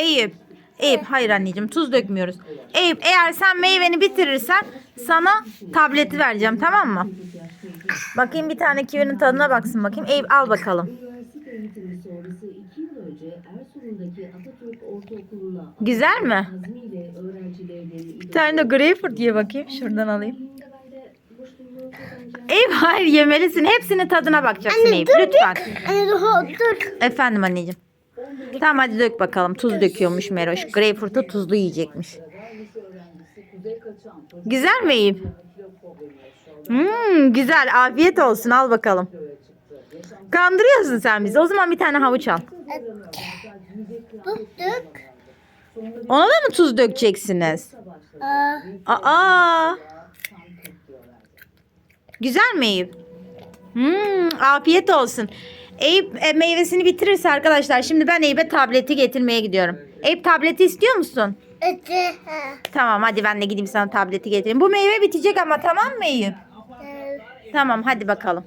Eyüp. Eyüp hayır anneciğim tuz dökmüyoruz. Eyüp eğer sen meyveni bitirirsen sana tableti vereceğim tamam mı? Bakayım bir tane kivinin tadına baksın bakayım. Eyüp al bakalım. Üniversite eğitimi sonrası 2 yıl önce Erzurum'daki Atatürk Ortaokulu'na Güzel mi? Bir tane de greyfurt diye bakayım. Şuradan alayım. Eyüp hayır yemelisin. Hepsinin tadına bakacaksın Eyüp. Lütfen. Anne dur. Efendim anneciğim. Tamam hadi dök bakalım. Tuz döküyormuş Meroş. Greyfurt'u tuzlu yiyecekmiş. Güzel mi Eyüp? Hmm, güzel. Afiyet olsun. Al bakalım. Kandırıyorsun sen bizi. O zaman bir tane havuç al. Dök. Ona da mı tuz dökeceksiniz? Aa, Aa. Güzel mi Eyüp? Hmm, afiyet olsun. Eyüp e, meyvesini bitirirse arkadaşlar şimdi ben Eyüp'e tableti getirmeye gidiyorum. Eyüp tableti istiyor musun? eti. Tamam hadi ben de gideyim sana tableti getireyim. Bu meyve bitecek ama tamam mı Eyüp? Tamam hadi bakalım.